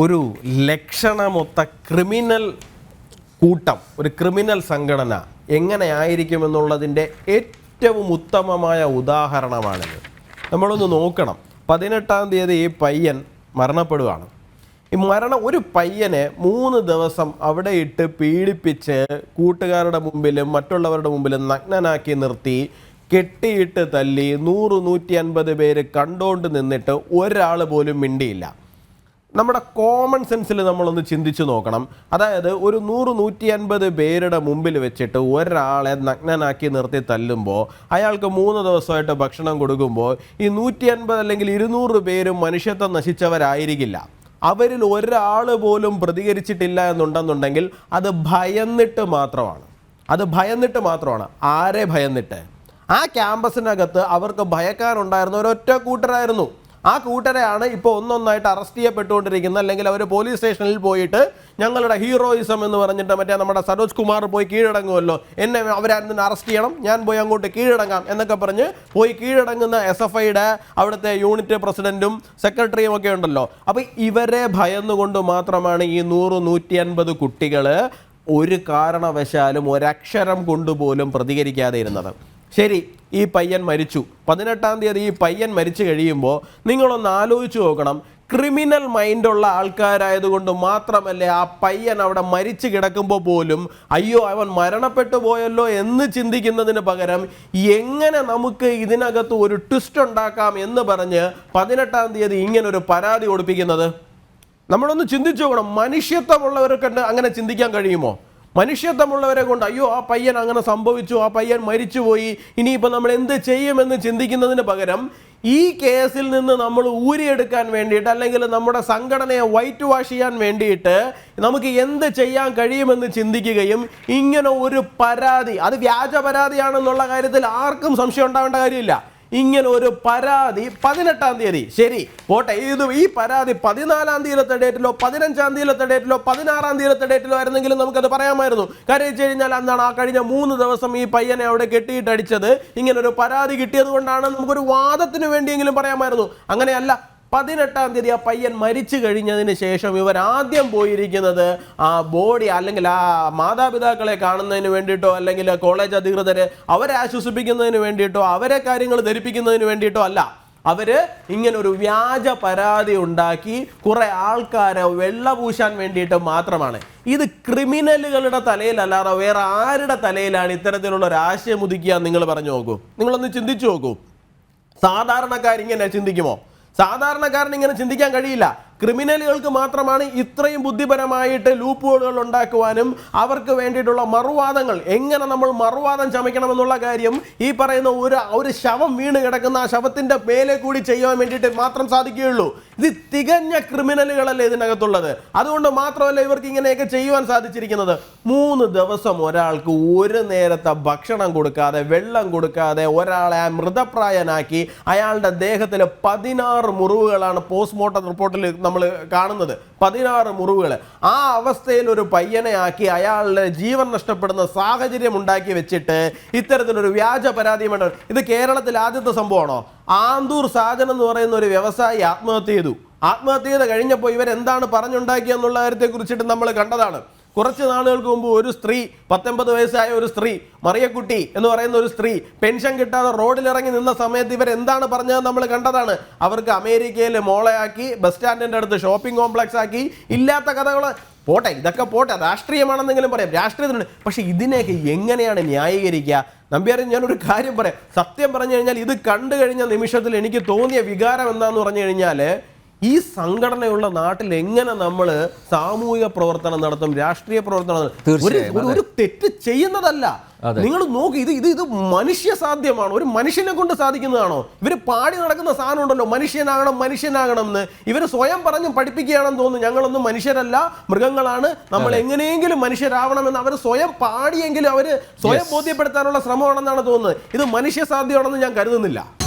ഒരു ലക്ഷണമൊത്ത ക്രിമിനൽ കൂട്ടം ഒരു ക്രിമിനൽ സംഘടന എങ്ങനെയായിരിക്കുമെന്നുള്ളതിന്റെ ഏറ്റവും ഉത്തമമായ ഉദാഹരണമാണിത്. നമ്മളൊന്ന് നോക്കണം. പതിനെട്ടാം തീയതി ഈ പയ്യൻ മരണപ്പെടുകയാണ് ഈ മരണം ഒരു പയ്യനെ മൂന്ന് ദിവസം അവിടെ ഇട്ട് പീഡിപ്പിച്ച് കൂട്ടുകാരുടെ മുമ്പിലും മറ്റുള്ളവരുടെ മുമ്പിലും നഗ്നനാക്കി നിർത്തി കെട്ടിയിട്ട് തല്ലി നൂറ് നൂറ്റി അൻപത് പേര് കണ്ടോണ്ട് നിന്നിട്ട് ഒരാൾ പോലും മിണ്ടിയില്ല. നമ്മുടെ കോമൺ സെൻസിൽ നമ്മളൊന്ന് ചിന്തിച്ചു നോക്കണം. അതായത് ഒരു നൂറ് നൂറ്റി അൻപത് പേരുടെ മുമ്പിൽ വെച്ചിട്ട് ഒരാളെ നഗ്നനാക്കി നിർത്തി തല്ലുമ്പോൾ അയാൾക്ക് മൂന്ന് ദിവസമായിട്ട് ഭക്ഷണം കൊടുക്കുമ്പോൾ ഈ നൂറ്റി അൻപത് അല്ലെങ്കിൽ ഇരുന്നൂറ് പേരും മനുഷ്യത്വം നശിച്ചവരായിരിക്കില്ല. അവരിൽ ഒരാൾ പോലും പ്രതികരിച്ചിട്ടില്ല എന്നുണ്ടെന്നുണ്ടെങ്കിൽ അത് ഭയന്നിട്ട് മാത്രമാണ്. അത് ഭയന്നിട്ട് മാത്രമാണ്. ആരെ ഭയന്നിട്ട്? ആ ക്യാമ്പസിനകത്ത് അവർക്ക് ഭയക്കാനുണ്ടായിരുന്ന ഒരൊറ്റ കൂട്ടരായിരുന്നു. ആ കൂട്ടരെയാണ് ഇപ്പോൾ ഒന്നൊന്നായിട്ട് അറസ്റ്റ് ചെയ്യപ്പെട്ടുകൊണ്ടിരിക്കുന്നത്. അല്ലെങ്കിൽ അവർ പോലീസ് സ്റ്റേഷനിൽ പോയിട്ട് ഞങ്ങളുടെ ഹീറോയിസം എന്ന് പറഞ്ഞിട്ട് മറ്റേ നമ്മുടെ സരോജ് കുമാർ പോയി കീഴടങ്ങുമല്ലോ. എന്നെ അവരായിരുന്നു അറസ്റ്റ് ചെയ്യണം. ഞാൻ പോയി അങ്ങോട്ട് കീഴടങ്ങാം എന്നൊക്കെ പറഞ്ഞ് പോയി കീഴടങ്ങുന്ന എസ് എഫ് ഐയുടെ അവിടുത്തെ യൂണിറ്റ് പ്രസിഡന്റും സെക്രട്ടറിയും ഒക്കെ ഉണ്ടല്ലോ. അപ്പോൾ ഇവരെ ഭയന്നുകൊണ്ട് മാത്രമാണ് ഈ നൂറ് നൂറ്റി അൻപത് കുട്ടികൾ ഒരു കാരണവശാലും ഒരക്ഷരം കൊണ്ടുപോലും പ്രതികരിക്കാതെ ഇരുന്നത്. ശരി. ഈ പയ്യൻ മരിച്ചു. പതിനെട്ടാം തീയതി ഈ പയ്യൻ മരിച്ചു കഴിയുമ്പോൾ നിങ്ങളൊന്ന് ആലോചിച്ച് നോക്കണം. ക്രിമിനൽ മൈൻഡുള്ള ആൾക്കാരായതുകൊണ്ട് മാത്രമല്ലേ ആ പയ്യൻ അവിടെ മരിച്ചു കിടക്കുമ്പോൾ പോലും അയ്യോ അവൻ മരണപ്പെട്ടു പോയല്ലോ എന്ന് ചിന്തിക്കുന്നതിന് പകരം എങ്ങനെ നമുക്ക് ഇതിനകത്ത് ഒരു ട്വിസ്റ്റ് ഉണ്ടാക്കാം എന്ന് പറഞ്ഞ് പതിനെട്ടാം തീയതി ഒരു പരാതി കൊടുപ്പിക്കുന്നത്? നമ്മളൊന്ന് ചിന്തിച്ചു നോക്കണം. മനുഷ്യത്വമുള്ളവർക്ക് അങ്ങനെ ചിന്തിക്കാൻ കഴിയുമോ? മനുഷ്യത്വമുള്ളവരെ കൊണ്ട് അയ്യോ ആ പയ്യൻ അങ്ങനെ സംഭവിച്ചു ആ പയ്യൻ മരിച്ചുപോയി ഇനിയിപ്പോൾ നമ്മൾ എന്ത് ചെയ്യുമെന്ന് ചിന്തിക്കുന്നതിന് പകരം ഈ കേസിൽ നിന്ന് നമ്മൾ ഊരിയെടുക്കാൻ വേണ്ടിയിട്ട് അല്ലെങ്കിൽ നമ്മുടെ സംഘടനയെ വൈറ്റ് വാഷ് ചെയ്യാൻ വേണ്ടിയിട്ട് നമുക്ക് എന്ത് ചെയ്യാൻ കഴിയുമെന്ന് ചിന്തിക്കുകയും ഇങ്ങനെ ഒരു പരാതി അത് വ്യാജ പരാതിയാണെന്നുള്ള കാര്യത്തിൽ ആർക്കും സംശയം ഉണ്ടാവേണ്ട കാര്യമില്ല. ഇങ്ങനെ ഒരു പരാതി പതിനെട്ടാം തീയതി. ശരി പോട്ടെ. ഇത് ഈ പരാതി പതിനാലാം തീയതിയിലത്തെ ഡേറ്റിലോ പതിനഞ്ചാം തീയതിയിലത്തെ ഡേറ്റിലോ പതിനാറാം തീയതിയിലത്തെ ഡേറ്റിലോ ആയിരുന്നെങ്കിലും നമുക്കത് പറയാമായിരുന്നു. കാര്യം വെച്ച് കഴിഞ്ഞാൽ അന്നാണ് ആ കഴിഞ്ഞ മൂന്ന് ദിവസം ഈ പയ്യനെ അവിടെ കെട്ടിയിട്ടടിച്ചത്. ഇങ്ങനെ ഒരു പരാതി കിട്ടിയത് കൊണ്ടാണ് നമുക്കൊരു വാദത്തിന് വേണ്ടിയെങ്കിലും പറയാമായിരുന്നു. അങ്ങനെയല്ല പതിനെട്ടാം തീയതി ആ പയ്യൻ മരിച്ചു കഴിഞ്ഞതിന് ശേഷം ഇവർ ആദ്യം പോയിരിക്കുന്നത് ആ ബോഡി അല്ലെങ്കിൽ ആ മാതാപിതാക്കളെ കാണുന്നതിന് വേണ്ടിയിട്ടോ അല്ലെങ്കിൽ കോളേജ് അധികൃതരെ അവരെ ആശ്വസിപ്പിക്കുന്നതിന് വേണ്ടിയിട്ടോ അവരെ കാര്യങ്ങൾ ധരിപ്പിക്കുന്നതിന് വേണ്ടിയിട്ടോ അല്ല. അവർ ഇങ്ങനെ ഒരു വ്യാജ പരാതി ഉണ്ടാക്കി കുറെ ആൾക്കാരെ വെള്ളപൂശാൻ വേണ്ടിയിട്ട് മാത്രമാണ്. ഇത് ക്രിമിനലുകളുടെ തലയിലല്ലാതെ വേറെ ആരുടെ തലയിലാണ് ഇത്തരത്തിലുള്ള ഒരു ആശയം ഉദിക്കുക നിങ്ങൾ പറഞ്ഞു നോക്കൂ. നിങ്ങളൊന്ന് ചിന്തിച്ചു നോക്കൂ. സാധാരണക്കാരിങ്ങനെ ചിന്തിക്കുമോ? സാധാരണക്കാരൻ ഇങ്ങനെ ചിന്തിക്കാൻ കഴിയില്ല. ക്രിമിനലുകൾക്ക് മാത്രമാണ് ഇത്രയും ബുദ്ധിപരമായിട്ട് ലൂപ്പുകൾ ഉണ്ടാക്കുവാനും അവർക്ക് വേണ്ടിയിട്ടുള്ള മറുവാദങ്ങൾ എങ്ങനെ നമ്മൾ മറുവാദം ചമയ്ക്കണമെന്നുള്ള കാര്യം ഈ പറയുന്ന ഒരു ഒരു ശവം വീണ് കിടക്കുന്ന ആ ശവത്തിന്റെ മേലെ കൂടി ചെയ്യാൻ വേണ്ടിയിട്ട് മാത്രം സാധിക്കുകയുള്ളൂ. ഇത് തികഞ്ഞ ക്രിമിനലുകളല്ലേ ഇതിനകത്തുള്ളത്? അതുകൊണ്ട് മാത്രമല്ല ഇവർക്ക് ഇങ്ങനെയൊക്കെ ചെയ്യുവാൻ സാധിച്ചിരിക്കുന്നത്. മൂന്ന് ദിവസം ഒരാൾക്ക് ഒരു നേരത്തെ ഭക്ഷണം കൊടുക്കാതെ വെള്ളം കൊടുക്കാതെ ഒരാളെ മൃതപ്രായനാക്കി അയാളുടെ ദേഹത്തിൽ പതിനാറ് മുറിവുകളാണ് പോസ്റ്റ്മോർട്ടം റിപ്പോർട്ടിൽ നമ്മൾ കാണുന്നത്. പതിനാറ് മുറിവുകൾ ആ അവസ്ഥയിൽ ഒരു പയ്യനെ ആക്കി അയാളുടെ ജീവൻ നഷ്ടപ്പെടുന്ന സാഹചര്യം ഉണ്ടാക്കി വെച്ചിട്ട് ഇത്തരത്തിലൊരു വ്യാജ പരാതി ഇത് കേരളത്തിൽ ആദ്യത്തെ സംഭവമാണോ? ആന്തൂർ സാജൻ എന്ന് പറയുന്ന ഒരു വ്യവസായി ആത്മഹത്യ ചെയ്തു. ആത്മഹത്യ ചെയ്ത് കഴിഞ്ഞപ്പോൾ ഇവരെന്താണ് പറഞ്ഞുണ്ടാക്കിയെന്നുള്ള കാര്യത്തെ കുറിച്ചിട്ട് നമ്മൾ കണ്ടതാണ്. കുറച്ച് നാളുകൾക്ക് മുമ്പ് ഒരു സ്ത്രീ പത്തൊമ്പത് വയസ്സായ ഒരു സ്ത്രീ മറിയക്കുട്ടി എന്ന് പറയുന്ന ഒരു സ്ത്രീ പെൻഷൻ കിട്ടാതെ റോഡിലിറങ്ങി നിന്ന സമയത്ത് ഇവർ എന്താണ് പറഞ്ഞത് നമ്മൾ കണ്ടതാണ്. അവർക്ക് അമേരിക്കയിൽ മോളയാക്കി ബസ് സ്റ്റാൻഡിന്റെ അടുത്ത് ഷോപ്പിംഗ് കോംപ്ലക്സ് ആക്കി ഇല്ലാത്ത കഥകൾ. പോട്ടെ ഇതൊക്കെ പോട്ടെ രാഷ്ട്രീയമാണെന്നെങ്കിലും പറയാം രാഷ്ട്രീയത്തിനുണ്ട് പക്ഷേ ഇതിനെയൊക്കെ എങ്ങനെയാണ് ന്യായീകരിക്കുക? നമ്പ്യാരെ ഞാനൊരു കാര്യം പറയാം. സത്യം പറഞ്ഞു കഴിഞ്ഞാൽ ഇത് കണ്ടു കഴിഞ്ഞ നിമിഷത്തിൽ എനിക്ക് തോന്നിയ വികാരം എന്താണെന്ന് പറഞ്ഞു കഴിഞ്ഞാൽ ഈ സംഘടനയുള്ള നാട്ടിൽ എങ്ങനെ നമ്മൾ സാമൂഹിക പ്രവർത്തനം നടത്തും രാഷ്ട്രീയ പ്രവർത്തനം നടത്തും? ഒരു- തെറ്റ് ചെയ്യുന്നതല്ല. നിങ്ങൾ നോക്കി ഇത് ഇത് ഇത് മനുഷ്യ സാധ്യമാണോ. ഒരു മനുഷ്യനെ കൊണ്ട് സാധിക്കുന്നതാണോ? ഇവർ പാടി നടക്കുന്ന സാധനം ഉണ്ടല്ലോ മനുഷ്യനാകണം മനുഷ്യനാകണം എന്ന് ഇവർ സ്വയം പറഞ്ഞ് പഠിപ്പിക്കുകയാണെന്ന് തോന്നുന്നു. ഞങ്ങളൊന്നും മനുഷ്യരല്ല മൃഗങ്ങളാണ്. നമ്മൾ എങ്ങനെയെങ്കിലും മനുഷ്യരാവണമെന്ന് അവർ സ്വയം പാടിയെങ്കിലും അവർ സ്വയം ബോധ്യപ്പെടുത്താനുള്ള ശ്രമമാണെന്നാണ് തോന്നുന്നത്. ഇത് മനുഷ്യ സാധ്യമാണെന്ന് ഞാൻ കരുതുന്നില്ല.